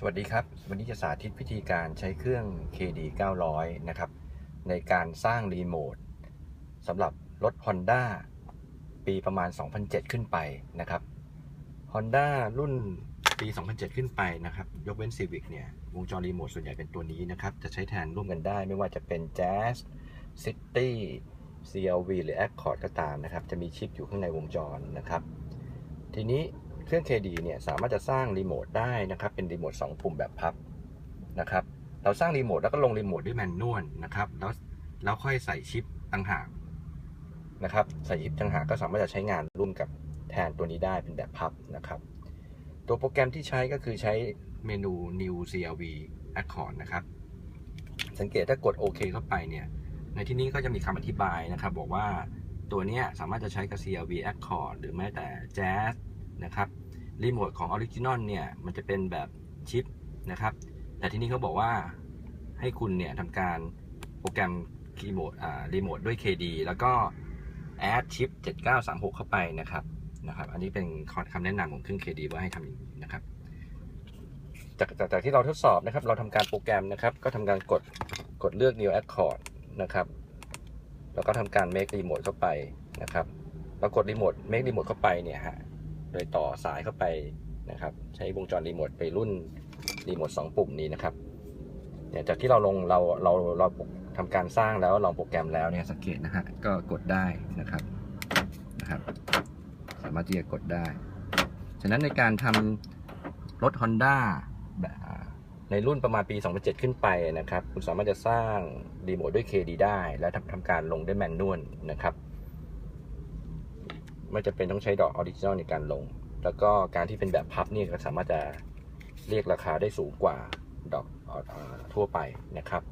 สวัสดีครับ วันนี้จะสาธิตวิธีการใช้เครื่อง KD 900 นะครับ ในการสร้างรีโมทสำหรับรถ Honda ปีประมาณ 2007 ขึ้นไปนะครับ Honda รุ่นปี 2007 ขึ้นไปนะครับ ยกเว้น Civic เนี่ย วงจรรีโมทส่วนใหญ่เป็นตัวนี้นะครับ จะใช้แทนร่วมกันได้ไม่ว่าจะเป็น Jazz City CLV หรือ Accord ก็ตามนะครับ จะมีชิปอยู่ข้างในวงจรนะครับ ทีนี้ เครื่อง KD เนี่ยสามารถจะสร้างรีโมทได้นะครับ เป็นรีโมท2ปุ่มแบบพับนะครับ เราสร้างรีโมทแล้วก็ลงรีโมทด้วยแมนนวลนะครับ แล้วแล้วค่อยใส่ชิปต่างหากนะครับ ใส่ชิปต่างหากก็สามารถจะใช้งานร่วมกับแทนตัวนี้ได้เป็นแบบพับนะครับ ตัวโปรแกรมที่ใช้ก็คือใช้เมนู New CLV Accord นะครับ สังเกตถ้ากดโอเคเข้าไปเนี่ย ในที่นี้ก็จะมีคำอธิบายนะครับ บอกว่าตัวนี้สามารถจะใช้กับ CLV Accord หรือแม้แต่ Jazz นะครับรีโมทของออริจินอลเนี่ยมันจะเป็นแบบชิปนะครับ แต่ที่นี้เขาบอกว่าให้คุณเนี่ยทำการโปรแกรมคีย์บอร์ดอ่ารีโมทด้วย KD แล้วก็ add chip 7936 เข้าไปนะครับนะครับ อันนี้เป็นคำแนะนำของเครื่อง KD ว่าให้ทำอย่างนี้นะครับจากจากจากที่เราทดสอบนะครับ เราทำการโปรแกรมนะครับ ก็ทำการกดกดเลือก new accord นะครับ แล้วก็ทำการ make remote เข้าไปนะครับเรากดรีโมท make remote เข้าไปเนี่ยฮะ โดยต่อสายเข้าไปนะครับ ใช้วงจรรีโมทไปรุ่นรีโมท2ปุ่มนี้นะครับเนี่ยจากที่เราลงเราเราเราทำการสร้างแล้วลองโปรแกรมแล้วเนี่ยสังเกตนะฮะก็กดได้นะครับนะครับ สามารถที่จะกดได้ ฉะนั้นในการทำรถ Honda ในรุ่นประมาณปี 2007 ขึ้นไปนะครับ คุณสามารถจะสร้างรีโมทด้วย KD ได้ และทำทำการลงด้วยแมนนวลนะครับ ไม่จะเป็นต้องใช้ดอกออริจินอลในการลง แล้วก็การที่เป็นแบบพับนี่ก็สามารถจะเรียกราคาได้สูงกว่าดอกออทั่วไปนะครับ